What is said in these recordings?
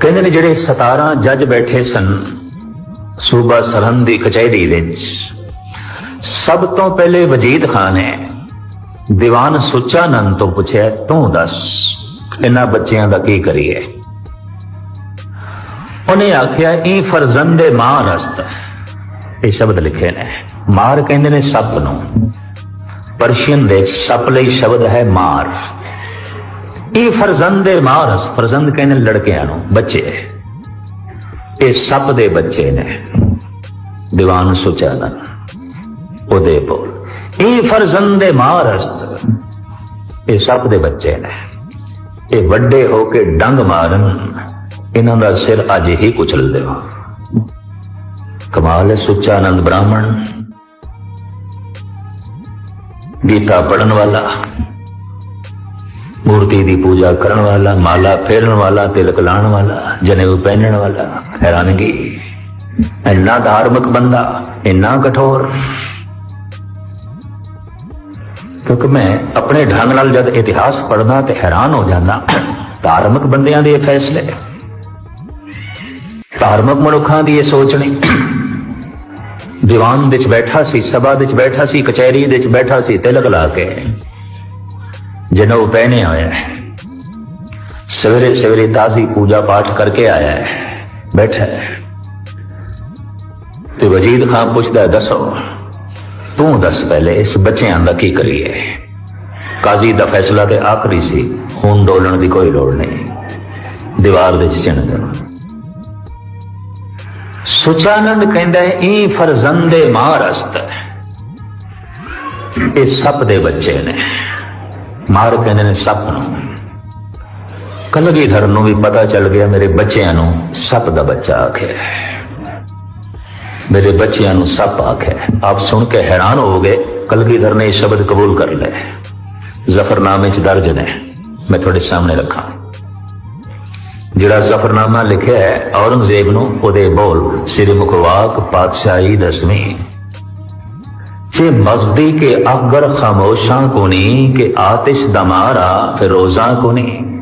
ਕਹਿੰਦੇ ਨੇ ਜਿਹੜੇ 17 ਜੱਜ ਬੈਠੇ ਸਨ, ਸੂਬਾ ਸਰਹੰਦ ਦੀ ਕਚਹਿਰੀ ਵਿੱਚ, ਸਭ ਤੋਂ ਪਹਿਲੇ ਵਜੀਦ ਖਾਨ ਨੇ ਦੀਵਾਨ ਸੁਚਾਨੰਦ ਤੋਂ ਪੁੱਛਿਆ, ਤੂੰ ਦੱਸ, ਇਹਨਾਂ ਬੱਚਿਆਂ ਦਾ ਕੀ ਕਰੀਏ? ਉਹਨੇ ਆਖਿਆ, ਇਹ ਫਰਜ਼ੰਦੇ ਮਾਂ ਰਸਤ ਇਹ ਸ਼ਬਦ ਲਿਖੇ ਨੇ। ਮਾਰ ਕਹਿੰਦੇ ਨੇ ਸੱਪ ਨੂੰ। ਪਰਸ਼ੀਅਨ ਵਿੱਚ ਸੱਪ ਲਈ ਸ਼ਬਦ ਹੈ ਮਾਰ। ਇਹ ਫਰਜ਼ੰਦੇ ਮਾਰਸ, ਫਰਜ਼ੰਦ ਕਹਿੰਦੇ ਲੜਕਿਆਂ ਨੂੰ, ਬੱਚੇ। ਇਹ ਸੱਪ ਦੇ ਬੱਚੇ ਨੇ। ਦੀਵਾਨ ਸੁਚਾਨਨ ਉਹਦੇ ਬੋਲ ਇਹ ਫਰਜ਼ੰਦੇ ਮਾਰਸ, ਇਹ ਸੱਪ ਦੇ ਬੱਚੇ ਨੇ। ਇਹ ਵੱਡੇ ਹੋ ਕੇ ਡੰਗ ਮਾਰਨ, ਇਹਨਾਂ ਦਾ ਸਿਰ ਅੱਜ ਹੀ ਕੁਚਲ ਦਿਓ ਕਮਾਲ ਹੈ ਸੁਚਾਨੰਦ ਬ੍ਰਾਹਮਣ। ਗੀਤਾ ਪੜਨ ਵਾਲਾ। ਮੂਰਤੀ ਦੀ ਪੂਜਾ ਕਰਨ ਵਾਲਾ, ਮਾਲਾ ਫੇਰਨ ਵਾਲਾ, ਤਿਲਕ ਲਾਣ ਵਾਲਾ, ਜਨੇਊ ਪਹਿਨਣ ਵਾਲਾ, ਹੈਰਾਨਗੀ। ਇੰਨਾ ਧਾਰਮਿਕ ਬੰਦਾ, ਇੰਨਾ ਕਠੋਰ। ਕਿਉਂਕਿ ਮੈਂ ਆਪਣੇ ਢੰਗ ਨਾਲ ਜਦ ਇਤਿਹਾਸ ਪੜਦਾ ਤੇ ਹੈਰਾਨ ਹੋ ਜਾਂਦਾ, ਧਾਰਮਿਕ ਬੰਦਿਆਂ ਦੇ ਇਹ ਫੈਸਲੇ। ਧਾਰਮਿਕ ਮਨੁੱਖਾਂ ਦੀ ਇਹ ਸੋਚਣੀ। ਦੀਵਾਨ ਵਿੱਚ ਬੈਠਾ ਸੀ, ਸਭਾ ਵਿੱਚ ਬੈਠਾ ਸੀ, ਕਚਹਿਰੀ ਵਿੱਚ ਬੈਠਾ ਸੀ, ਤਿਲਕ ਲਾ ਕੇ। ਜਨੋ ਪਹਿਨੇ ਆਇਆ ਹੈ ਸਵੇਰੇ ਸਵੇਰੇ ਤਾਜ਼ੀ ਪੂਜਾ ਪਾਠ ਕਰਕੇ ਆਇਆ ਹੈ। ਬੈਠਾ ਹੈ। ਤੇ ਵਜੀਦ ਖਾਨ ਪੁੱਛਦਾ ਦੱਸੋ, ਤੂੰ ਦੱਸ ਪਹਿਲੇ ਇਸ ਬੱਚਿਆਂ ਦਾ ਕੀ ਕਰੀਏ? ਕਾਜ਼ੀ ਦਾ ਫੈਸਲਾ ਤੇ ਆਖਰੀ ਸੀ, ਹੁਣ ਡੋਲਣ ਦੀ ਕੋਈ ਲੋੜ ਨਹੀਂ। ਦੀਵਾਰ ਦੇ ਚ ਚਿਣ ਦੇਣਾ। ਸੁਚਾਨੰਦ ਕਹਿੰਦਾ ਹੈ ਇਹ ਫਰਜ਼ੰਦੇ ਮਾਰਸਤ। ਇਹ ਸੱਪ ਦੇ ਬੱਚੇ ਨੇ। ਮਾਰ ਕਹਿੰਦੇ ਨੇ ਸੱਪ ਨੂੰ। ਕਲਗੀਧਰ ਨੂੰ ਵੀ ਪਤਾ ਚੱਲ ਗਿਆ, ਮੇਰੇ ਬੱਚਿਆਂ ਨੂੰ ਸੱਪ ਦਾ ਬੱਚਾ ਆਖਿਆ ਮੇਰੇ ਬੱਚਿਆਂ ਨੂੰ ਸੱਪ ਆਖਿਆ ਆਪ ਸੁਣ ਕੇ ਹੈਰਾਨ ਹੋ ਗਏ ਕਲਗੀਧਰ ਨੇ ਇਹ ਸ਼ਬਦ ਕਬੂਲ ਕਰ ਲਏ ਜ਼ਫਰਨਾਮੇ ਚ ਦਰਜ ਨੇ, ਮੈਂ ਤੁਹਾਡੇ ਸਾਹਮਣੇ ਰੱਖਾਂ। ਜਿਹੜਾ ਜ਼ਫਰਨਾਮਾ ਲਿਖਿਆ ਹੈ, ਔਰੰਗਜ਼ੇਬ ਨੂੰ ਉਹਦੇ ਬੋਲ, ਸ੍ਰੀ ਮੁਖਵਾਕ ਪਾਤਸ਼ਾਹੀ ਦਸਵੀਂ। से मजदी के अगर खामोशा कोनी, के आतिश दमारा फिरोजा कोनी।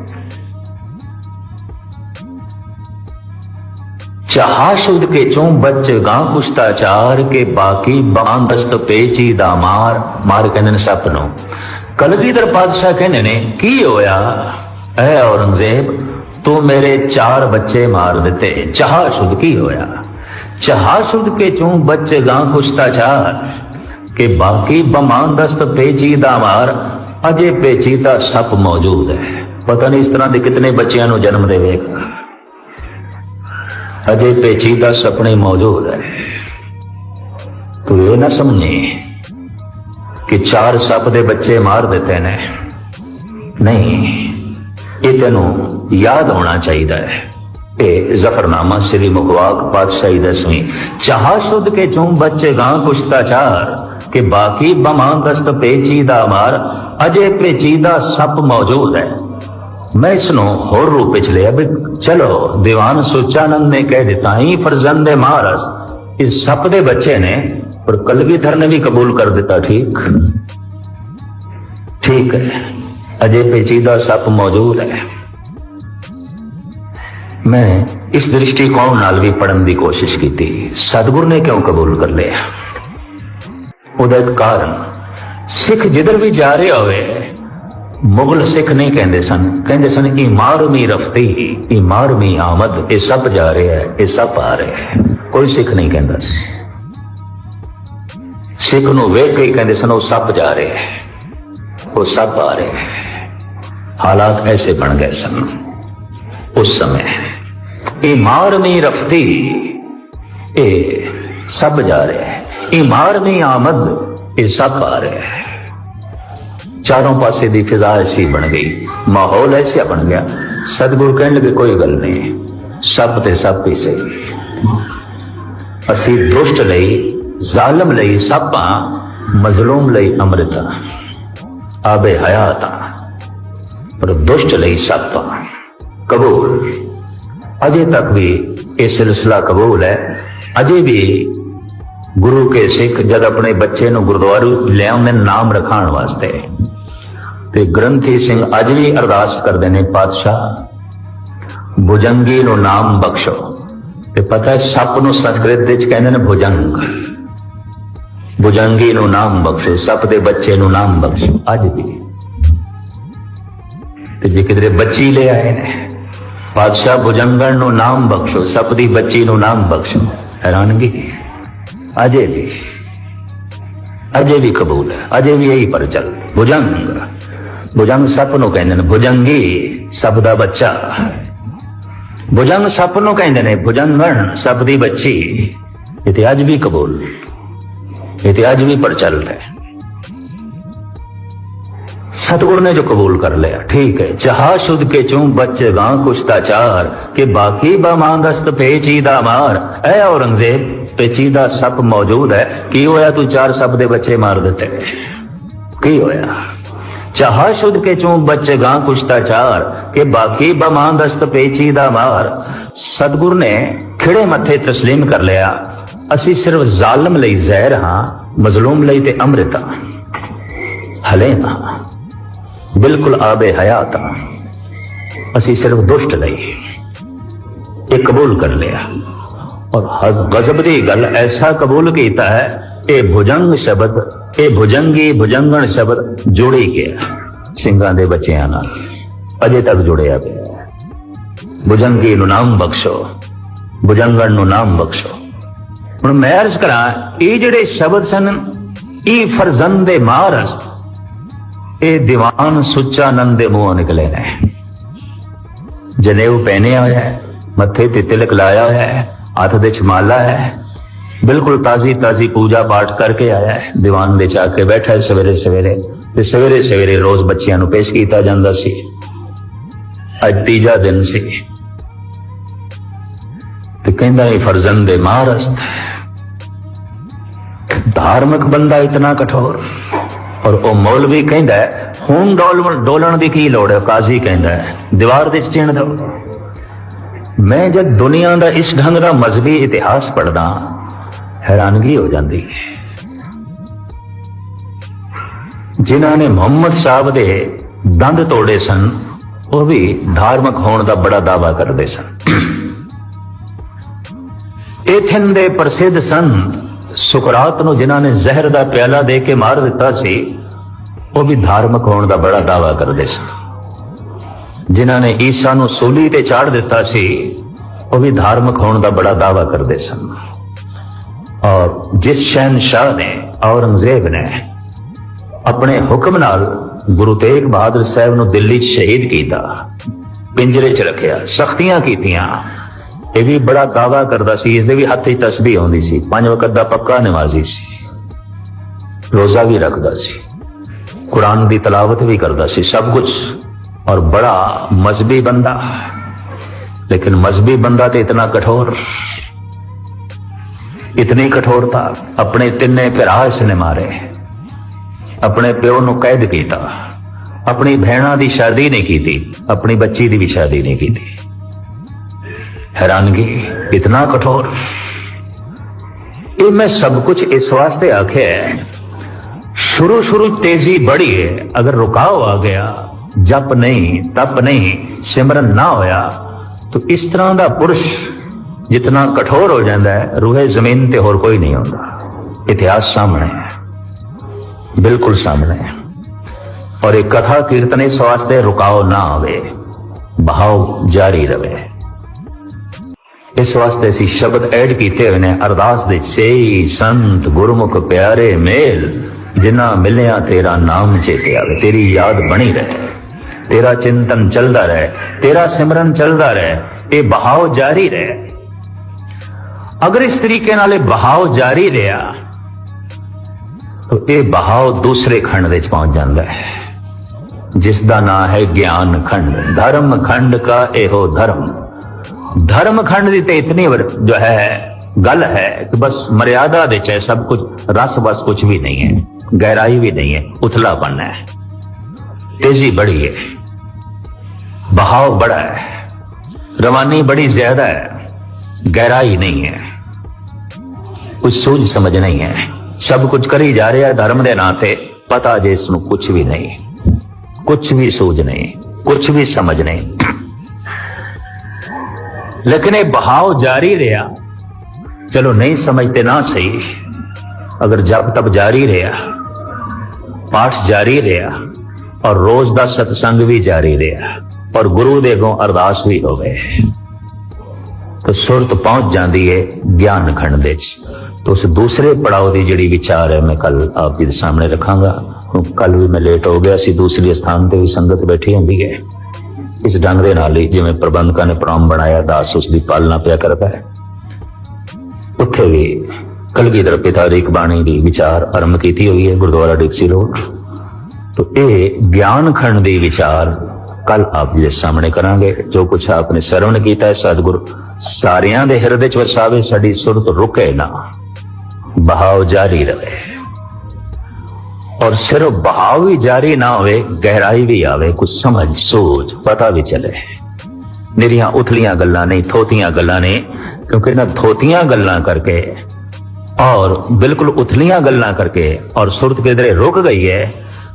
चाह शुद्ध के चो बच्चे गा कुश्ताचार, के बाकी बांदस्त पेची दामार मार कहने सपनों। कलगीधर बादशाह कहने ने की होया? ऐ औरंगज़ेब, तू मेरे चार बच्चे मार देते चाह शुद्ध की होया? चाह शुद्ध के चू बच्चे गा कुश्ताचार ਗਾਂ ਕੁਸ਼ਤਾਚਾਰ ਕਿ ਬਾਕੀ ਬਮਾਨਦਸਤ ਪੇਚੀਦਾ ਮਾਰ ਅਜੇ ਪੇਚੀਦਾ ਸੱਪ ਮੌਜੂਦ ਹੈ। ਪਤਾ ਨਹੀਂ ਇਸ ਤਰ੍ਹਾਂ ਦੇ ਕਿਤਨੇ ਬੱਚਿਆਂ ਨੂੰ ਜਨਮ ਦੇਵੇਗਾ ਅਜੇ ਪੇਚੀਦਾ ਸੁਪਨੇ ਮੌਜੂਦ ਹੈ। ਤੂੰ ਇਹ ਨਾ ਸਮਝੇ ਕਿ ਚਾਰ ਸੱਪ ਦੇ ਬੱਚੇ ਮਾਰ ਦਿੱਤੇ ਨੇ। ਨਹੀਂ, ਇਹ ਤੈਨੂੰ ਯਾਦ ਹੋਣਾ ਚਾਹੀਦਾ ਹੈ। ਇਹ ਜ਼ਫਰਨਾਮਾ ਸ੍ਰੀ ਮੁਖਵਾਕ ਪਾਤਸ਼ਾਹੀ ਦਸਵੀਂ ਚਾਹ ਸ਼ੁੱਧ ਕੇ ਚੋਂ ਬੱਚੇ ਗਾਂ ਕੁਸ਼ਤਾਚਾਰ ਕਿ ਬਾਕੀ ਬਮਾਂਦਸਤ ਪੇਚੀਦਾ ਮਾਰ ਅਜੇ ਪੇਚੀਦਾ ਸੱਪ ਮੌਜੂਦ ਹੈ। ਮੈਂ ਇਸ ਨੂੰ ਹੋਰ ਰੂਪ ਵਿੱਚ ਲਿਆ ਵੀ ਚਲੋ, ਦੀਵਾਨ ਸੁਚਾਨੰਦ ਨੇ ਕਹਿ ਦਿੱਤਾ ਹੀ ਫਰਜ਼ੰਦ ਮਹਾਰਸ ਇਹ ਸੱਪ ਦੇ ਬੱਚੇ ਨੇ ਪਰ ਕਲਗੀਧਰ ਨੇ ਵੀ ਕਬੂਲ ਕਰ ਦਿੱਤਾ, ਠੀਕ? ਠੀਕ ਹੈ, ਅਜੇ ਪੇਚੀਦਾ ਸੱਪ ਮੌਜੂਦ ਹੈ। ਮੈਂ ਇਸ ਦ੍ਰਿਸ਼ਟੀਕੋਣ ਨਾਲ ਵੀ ਪੜਨ ਦੀ ਕੋਸ਼ਿਸ਼ ਕੀਤੀ। ਸਤਿਗੁਰ ਨੇ ਕਿਉਂ ਕਬੂਲ ਕਰ ਲਿਆ? ਉਹਦਾ ਇੱਕ ਕਾਰਨ, ਸਿੱਖ ਜਿੱਧਰ ਵੀ ਜਾ ਰਿਹਾ ਹੋਵੇ, ਮੁਗਲ ਸਿੱਖ ਨਹੀਂ ਕਹਿੰਦੇ ਸਨ। ਕਹਿੰਦੇ ਸਨ ਕਿ ਰਫਤੀ ਇਹ ਆਮਦ, ਇਹ ਸਭ ਜਾ ਰਿਹਾ ਹੈ, ਇਹ ਸਭ ਆ ਰਿਹਾ ਹੈ। ਕੋਈ ਸਿੱਖ ਨਹੀਂ ਕਹਿੰਦਾ ਸੀ। ਸਿੱਖ ਨੂੰ ਵੇਖ ਕੇ ਕਹਿੰਦੇ ਸਨ, ਉਹ ਸਭ ਜਾ ਰਿਹਾ ਹੈ, ਉਹ ਸਭ ਆ ਰਿਹਾ ਹੈ। ਹਾਲਾਤ ਐਸੇ ਬਣ ਗਏ ਸਨ ਉਸ ਸਮੇਂ। ਇਹ ਰਫਤੀ, ਇਹ ਸਭ ਜਾ ਰਿਹਾ ਹੈ ਇਹ ਮਾਰਮੀ ਆਮਦ ਇਹ ਸਭ ਆ ਰਿਹਾ ਹੈ ਚਾਰੋਂ ਪਾਸੇ ਦੀ ਫਿਜ਼ਾ ਐਸੀ ਬਣ ਗਈ ਮਾਹੌਲ ਐਸਾ ਬਣ ਗਿਆ ਸਤਿਗੁਰ ਕਹਿਣ ਲੱਗੇ ਕੋਈ ਗੱਲ ਨਹੀਂ ਸਭ ਤੇ ਸਭ ਹੀ ਸਹੀ ਅਸੀਂ ਦੁਸ਼ਟ ਲਈ ਜ਼ਾਲਮ ਲਈ ਸਭਾ ਮਜ਼ਲੂਮ ਲਈ ਅੰਮ੍ਰਿਤਾ ਆਬੇ ਹਯਾਤ ਪਰ ਦੁਸ਼ਟ ਲਈ ਸਭਾ ਕਬੂਲ ਅਜੇ ਤੱਕ ਵੀ ਇਹ ਸਿਲਸਿਲਾ ਕਬੂਲ ਹੈ ਅਜੇ ਵੀ ਗੁਰੂ ਕੇ ਸਿੱਖ ਜਦ ਆਪਣੇ ਬੱਚੇ ਨੂੰ ਗੁਰਦੁਆਰੇ ਲਿਆਉਂਦੇ ਨੇ ਨਾਮ ਰਖਾਉਣ ਵਾਸਤੇ। ਤੇ ਗ੍ਰੰਥੀ ਸਿੰਘ ਅੱਜ ਵੀ ਅਰਦਾਸ ਕਰਦੇ ਨੇ, ਪਾਤਸ਼ਾਹ, ਭੁਜੰਗੀ ਨੂੰ ਨਾਮ ਬਖਸ਼ੋ। ਤੇ ਪਤਾ ਹੈ, ਸੱਪ ਨੂੰ ਸੰਸਕ੍ਰਿਤ ਵਿੱਚ ਕਹਿੰਦੇ ਨੇ ਭੁਜੰਗ। ਭੁਜੰਗੀ ਨੂੰ ਨਾਮ ਬਖਸ਼ੋ, ਸੱਪ ਦੇ ਬੱਚੇ ਨੂੰ ਨਾਮ ਬਖਸ਼ੋ, ਅੱਜ ਵੀ। ਤੇ ਜੇ ਕਿਧਰੇ ਬੱਚੀ ਲੈ ਆਏ ਨੇ, ਪਾਤਸ਼ਾਹ, ਭੁਜੰਗਣ ਨੂੰ ਨਾਮ ਬਖਸ਼ੋ, ਸੱਪ ਦੀ ਬੱਚੀ ਨੂੰ ਨਾਮ ਬਖਸ਼ੋ। ਹੈਰਾਨਗੀ। ਅਜੇ ਵੀ ਅਜੇ ਵੀ ਕਬੂਲ ਹੈ, ਅਜੇ ਵੀ ਇਹੀ ਪਰ ਚੱਲ ਭੁਜੰਗ। ਭੁਜੰਗ ਸੱਪ ਨੂੰ ਕਹਿੰਦੇ ਨੇ, ਭੁਜੰਗੀ ਸਭ ਦਾ ਬੱਚਾ। ਭੁਜੰਗ ਸੱਪ ਨੂੰ ਕਹਿੰਦੇ ਨੇ, ਭੁਜੰਗਣ ਸਭ ਦੀ ਬੱਚੀ। ਇਹ ਤੇ ਅੱਜ ਵੀ ਕਬੂਲ, ਇਹ ਤੇ ਅੱਜ ਵੀ ਪਰ ਰਿਹਾ ਹੈ। सतगुरु ने जो कबूल कर लिया ठीक है जहा शुद्ध के चू बच्चे गा कुश्ता चार के बाकी बमांगस्त पेचीदा मार ऐ औरंगजेब पेचीदा सप मौजूद है की होया तू चार सप दे बच्चे मार देते की होया ਚਾਹਾ ਸ਼ੁੱਧ ਕੇ ਚੋਂ ਬਚਗਾ ਕੁਸ਼ਤਾ ਚਾਰ ਕੇ ਬਾਕੀ ਬਮਾਂ ਦਸਤ ਪੇਚੀ ਦਾ ਮਾਰ ਸਤਗੁਰ ਨੇ ਖਿੜੇ ਮੱਥੇ تسلیم ਕਰ ਲਿਆ ਅਸੀਂ ਸਿਰਫ ਜ਼ਾਲਮ ਲਈ ਜ਼ਹਿਰ ਹਾਂ ਮਜ਼ਲੂਮ ਲਈ ਤੇ ਅੰਮ੍ਰਿਤ ਹਲੇ ਨਾ ਬਿਲਕੁਲ ਆਬੇ ਹਯਾਤ ਅਸੀਂ ਸਿਰਫ ਦੁਸ਼ਟ ਲਈ ਇਹ ਕਬੂਲ ਕਰ ਲਿਆ। ਔਰ ਹਜ਼ ਗਜ਼ਬ ਦੀ ਗੱਲ ਐਸਾ ਕਬੂਲ ਕੀਤਾ ਹੈ, ਇਹ ਭੁਜੰਗ ਸ਼ਬਦ, ਇਹ ਭੁਜੰਗੀ ਭੁਜੰਗਣ ਸ਼ਬਦ ਜੁੜੀ ਗਿਆ ਸਿੰਘਾਂ ਦੇ ਬੱਚਿਆਂ ਨਾਲ, ਅਜੇ ਤੱਕ ਜੁੜਿਆ ਪਿਆ ਹੈ। ਭੁਜੰਗੀ ਨੂੰ ਨਾਮ ਬਖਸ਼ੋ, ਭੁਜੰਗਣ ਨੂੰ ਨਾਮ ਬਖਸ਼ੋ। ਹੁਣ ਮੈਂ ਅਰਜ਼ ਕਰਾਂ, ਇਹ ਜਿਹੜੇ ਸ਼ਬਦ ਸਨ, ਇਹ ਫਰਜ਼ੰਦ ਮਾਰਸ ਇਹ ਦੀਵਾਨ ਸੁੱਚਾ ਨੰਦ ਦੇ ਮੂੰਹੋਂ ਨਿਕਲੇ ਨੇ। ਜਨੇਊ ਪਹਿਨਿਆ ਹੋਇਆ ਹੈ, ਮੱਥੇ ਤੇ ਤਿਲਕ ਲਾਇਆ ਹੋਇਆ ਹੈ, ਹੱਥ ਦੇ ਮਾਲਾ ਹੈ। ਬਿਲਕੁਲ ਤਾਜ਼ੀ ਤਾਜ਼ੀ ਪੂਜਾ ਪਾਠ ਕਰਕੇ ਆਇਆ ਹੈ। ਦੀਵਾਨ ਦੇ ਚਾ ਕੇ ਬੈਠਾ ਹੈ ਸਵੇਰੇ ਸਵੇਰੇ ਤੇ ਸਵੇਰੇ ਸਵੇਰੇ ਰੋਜ਼ ਬੱਚਿਆਂ ਨੂੰ ਪੇਸ਼ ਕੀਤਾ ਜਾਂਦਾ ਸੀ। ਅੱਜ ਤੀਜਾ ਦਿਨ ਸੀ। ਤੇ ਕਹਿੰਦਾ ਇਹ ਫਰਜ਼ੰਦ ਮਾਰਸਤ ਧਾਰਮਿਕ ਬੰਦਾ ਇਤਨਾ ਕਠੋਰ। ਔਰ ਉਹ ਮੌਲਵੀ ਕਹਿੰਦਾ ਹੁਣ ਡੋਲਣ ਡੋਲਣ ਦੀ ਕੀ ਲੋੜ ਹੈ? ਕਾਜ਼ੀ ਕਹਿੰਦਾ ਦੀਵਾਰ ਦੇ ਚਿਣ ਦੋ ਮੈਂ ਜਦ ਦੁਨੀਆ ਦਾ ਇਸ ਢੰਗ ਦਾ ਮਜ਼ਹਬੀ ਇਤਿਹਾਸ ਪੜਦਾ ਹੈਰਾਨਗੀ ਹੋ ਜਾਂਦੀ ਹੈ। ਜਿਨ੍ਹਾਂ ਨੇ ਮੁਹੰਮਦ ਸਾਹਿਬ ਦੇ ਦੰਦ ਤੋੜੇ ਸਨ, ਉਹ ਵੀ ਧਾਰਮਿਕ ਹੋਣ ਦਾ ਬੜਾ ਦਾਵਾ ਕਰਦੇ ਸਨ। ਏਥਨ ਦੇ ਪ੍ਰਸਿੱਧ ਸੰਤ ਸੁਕਰਾਤ ਨੂੰ ਜਿਨ੍ਹਾਂ ਨੇ ਜ਼ਹਿਰ ਦਾ ਪਿਆਲਾ ਦੇ ਕੇ ਮਾਰ ਦਿੱਤਾ ਸੀ, ਉਹ ਵੀ ਧਾਰਮਿਕ ਹੋਣ ਦਾ ਬੜਾ ਦਾਵਾ ਕਰਦੇ ਸਨ। ਜਿਨ੍ਹਾਂ ਨੇ ਈਸਾ ਨੂੰ ਸੂਲੀ ਤੇ ਚਾੜ ਦਿੱਤਾ ਸੀ, ਉਹ ਵੀ ਧਾਰਮਿਕ ਹੋਣ ਦਾ ਬੜਾ ਦਾਵਾ ਕਰਦੇ ਸਨ। ਔਰ ਜਿਸ ਸ਼ਹਿਨशाह ਨੇ ਔਰੰਗਜ਼ੇਬ ਨੇ ਆਪਣੇ ਹੁਕਮ ਨਾਲ ਗੁਰੂ ਤੇਗ ਬਹਾਦਰ ਸਾਹਿਬ ਨੂੰ ਦਿੱਲੀ 'ਚ ਸ਼ਹੀਦ ਕੀਤਾ, ਪਿੰਜਰੇ 'ਚ ਰੱਖਿਆ, ਸਖਤੀਆਂ ਕੀਤੀਆਂ ਇਹ ਵੀ ਬੜਾ ਦਾਵਾ ਕਰਦਾ ਸੀ ਇਸਦੇ ਵੀ ਹੱਥ 'ਚ ਤਸਬੀਹ ਆਉਂਦੀ ਸੀ। ਪੰਜ ਵਕਤ ਦਾ ਪੱਕਾ ਨਿਵਾਜ਼ੀ ਸੀ। ਰੋਜ਼ਾ ਵੀ ਰੱਖਦਾ ਸੀ। ਕੁਰਾਨ ਦੀ ਤਲਾਵਤ ਵੀ ਕਰਦਾ ਸੀ, ਸਭ ਕੁਝ। ਔਰ ਬੜਾ ਮਜ਼ਬੀ ਬੰਦਾ। ਲੇਕਿਨ ਮਜ਼ਬੀ ਬੰਦਾ ਤੇ ਇਤਨਾ ਕਠੋਰ। ਇਤਨੀ ਕਠੋਰਤਾ, ਆਪਣੇ ਤਿੰਨੇ ਭਰਾ ਇਸ ਨੇ ਮਾਰੇ। ਆਪਣੇ ਪਿਓ ਨੂੰ ਕੈਦ ਕੀਤਾ। ਆਪਣੀ ਭੈਣਾਂ ਦੀ ਸ਼ਾਦੀ ਨਹੀਂ ਕੀਤੀ। ਆਪਣੀ ਬੱਚੀ ਦੀ ਵੀ ਸ਼ਾਦੀ ਨਹੀਂ ਕੀਤੀ। ਹੈਰਾਨਗੀ ਇਤਨਾ ਕਠੋਰ। ਇਹ ਮੈਂ ਸਭ ਕੁਝ ਇਸ ਵਾਸਤੇ ਆਖਿਆ ਹੈ। ਸ਼ੁਰੂ ਸ਼ੁਰੂ ਤੇਜ਼ੀ ਬੜੀ ਹੈ ਅਗਰ ਰੁਕਾਓ ਆ ਗਿਆ, ਜਪ ਨਹੀਂ, ਤਪ ਨਹੀਂ, ਸਿਮਰਨ ਨਾ ਹੋਇਆ, ਤਾਂ ਇਸ ਤਰ੍ਹਾਂ ਦਾ ਪੁਰਸ਼ ਜਿਤਨਾ ਕਠੋਰ ਹੋ ਜਾਂਦਾ ਹੈ, ਰੂਹੇ ਜ਼ਮੀਨ ਤੇ ਹੋਰ ਕੋਈ ਨਹੀਂ ਹੁੰਦਾ। ਇਤਿਹਾਸ ਸਾਹਮਣੇ ਹੈ। ਬਿਲਕੁਲ ਸਾਹਮਣੇ ਹੈ। ਔਰ ਇਹ ਕਥਾ ਕੀਰਤਨ ਇਸ ਵਾਸਤੇ ਰੁਕਾਓ ਨਾ ਆਵੇ। ਬਹਾਵ ਜਾਰੀ ਰਵੇ। ਇਸ ਵਾਸਤੇ ਅਸੀਂ ਸ਼ਬਦ ਐਡ ਕੀਤੇ ਹੋਏ ਨੇ, ਅਰਦਾਸ ਦੇ ਸੇ ਸੰਤ ਗੁਰਮੁਖ ਪਿਆਰੇ ਮੇਲ, ਜਿਨ੍ਹਾਂ ਮਿਲਿਆ ਤੇਰਾ ਨਾਮ ਚੇਤੇ ਆਵੇ, ਤੇਰੀ ਯਾਦ ਬਣੀ ਰਹੇ। ਤੇਰਾ ਚਿੰਤਨ ਚੱਲਦਾ ਰਹੇ, ਤੇਰਾ ਸਿਮਰਨ ਚੱਲਦਾ ਰਹੇ, ਇਹ ਬਹਾਵ ਜਾਰੀ ਰਹੇ। ਅਗਰ ਇਸ ਤਰੀਕੇ ਨਾਲ ਇਹ ਬਹਾਵ ਜਾਰੀ ਰਿਹਾ, ਤਾਂ ਇਹ ਬਹਾਵ ਦੂਸਰੇ ਖੰਡ ਵਿੱਚ ਪਹੁੰਚ ਜਾਂਦਾ ਹੈ। ਜਿਸ ਦਾ ਨਾਮ ਹੈ ਗਿਆਨ ਖੰਡ, ਧਰਮ ਖੰਡ ਕਾ ਇਹੋ ਧਰਮ। धर्म खंड दी इतनी जो है, गल है कि बस मर्यादा दे चाहे सब कुछ, रस बस कुछ भी नहीं है, गहराई भी नहीं है उथला बनना है। तेज़ी बड़ी है, बहाव बड़ा है, रवानी बड़ी ज़्यादा है, गहराई नहीं है। कुछ सूझ समझ नहीं है, सब कुछ करी जा रहा है धर्म के नाते, पता जे इस कुछ भी नहीं, कुछ भी सूझ नहीं, कुछ भी समझ नहीं। लेकिन ये बहाव जारी रहा चलो नहीं समझते ना सही अगर जब तब जारी रहा पाठ जारी रहा और रोज का सत्संग भी जारी रहा और गुरु दे अगों अरदास भी हो गए तो सुरत पहुंच जाती है ज्ञान खंड ਦੇ तो उस दूसरे पड़ाव की ਜਿਹੜੀ ਵਿਚਾਰ ਹੈ ਮੈਂ ਕੱਲ ਆਪ ਜੀ ਦੇ ਸਾਹਮਣੇ ਰੱਖਾਂਗਾ ਕੱਲ ਵੀ ਮੈਂ ਲੇਟ ਹੋ ਗਿਆ ਸੀ ਦੂਸਰੀ ਸਥਾਨ ਤੇ ਵੀ ਸੰਗਤ ਬੈਠੀ ਹੁੰਦੀ ਹੈ ਇਸ ਢੰਗ ਦੇ ਨਾਲ ਹੀ ਜਿਵੇਂ ਪ੍ਰਬੰਧਕਾਂ ਨੇ ਪ੍ਰੋਗਰਾਮ ਬਣਾਇਆ, ਦਾਸ ਉਸ ਦੀ ਪਾਲਣਾ ਪਿਆ ਕਰਦਾ ਹੈ। ਉੱਥੇ ਵੀ ਕਲਗੀਧਰ ਪਿਤਾ ਦੀ ਇੱਕ ਬਾਣੀ ਦੀ ਵਿਚਾਰ ਆਰੰਭ ਕੀਤੀ ਹੋਈ ਹੈ, ਗੁਰਦੁਆਰਾ ਡਿਕਸੀ ਰੋਡ। तो ਇਹ ਗਿਆਨ ਖੰਡ ਦੀ ਵਿਚਾਰ ਕੱਲ ਆਪ ਜੀ ਦੇ ਸਾਹਮਣੇ ਕਰਾਂਗੇ। ਜੋ ਕੁਛ ਆਪਨੇ ਸਰਵਣ ਕੀਤਾ ਹੈ, ਸਤਿਗੁਰ ਸਾਰਿਆਂ ਦੇ ਹਿਰਦੇ ਚ ਵਸਾਵੇ ਸਾਡੀ ਸੁਰਤ ਰੁਕੇ ਨਾ ਬਹਾਵ ਜਾਰੀ ਰਹੇ ਔਰ ਸਿਰਫ ਬਹਾਵ ਵੀ ਜਾਰੀ ਨਾ ਹੋਵੇ, ਗਹਿਰਾਈ ਵੀ ਆਵੇ ਕੁਝ ਸਮਝ, ਸੋਚ, ਪਤਾ ਵੀ ਚੱਲੇ। ਮੇਰੀਆਂ ਉਥਲੀਆਂ ਗੱਲਾਂ ਨਹੀਂ, ਥੋਤੀਆਂ ਗੱਲਾਂ ਨੇ, ਕਿਉਂਕਿ ਇਹਨਾਂ ਥੋਤੀਆਂ ਗੱਲਾਂ ਕਰਕੇ ਔਰ ਬਿਲਕੁਲ ਉਥਲੀਆਂ ਗੱਲਾਂ ਕਰਕੇ ਔਰ ਸੁਰਤ ਕਿਧਰੇ ਰੁਕ ਗਈ ਹੈ,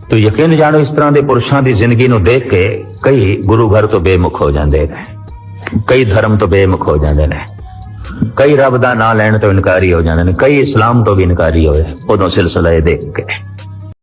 ਤੋ ਯਕੀਨ ਜਾਣੋ ਇਸ ਤਰ੍ਹਾਂ ਦੇ ਪੁਰਸ਼ਾਂ ਦੀ ਜ਼ਿੰਦਗੀ ਨੂੰ ਦੇਖ ਕੇ ਕਈ ਗੁਰੂ ਘਰ ਤੋਂ ਬੇਮੁਖ ਹੋ ਜਾਂਦੇ ਨੇ, ਕਈ ਧਰਮ ਤੋਂ ਬੇਮੁਖ ਹੋ ਜਾਂਦੇ ਨੇ, ਕਈ ਰੱਬ ਦਾ ਨਾਂ ਲੈਣ ਤੋਂ ਇਨਕਾਰੀ ਹੋ ਜਾਂਦੇ ਨੇ, ਕਈ ਇਸਲਾਮ ਤੋਂ ਵੀ ਇਨਕਾਰੀ ਹੋਏ, ਉਦੋਂ ਸਿਲਸਿਲਾ ਇਹ ਦੇਖ ਕੇ।